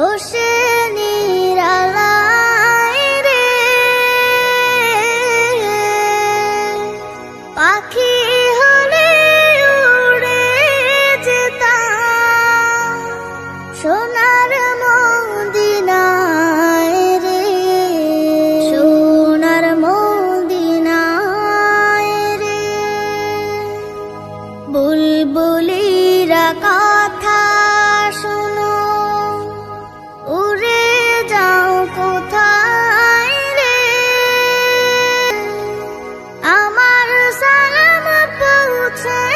বসে নিরালায় রে পাখি হলে উড়ে যেতাম। সোনার মদিনায় রে সোনার মদিনায় রে। বুলবুলিরা কথা take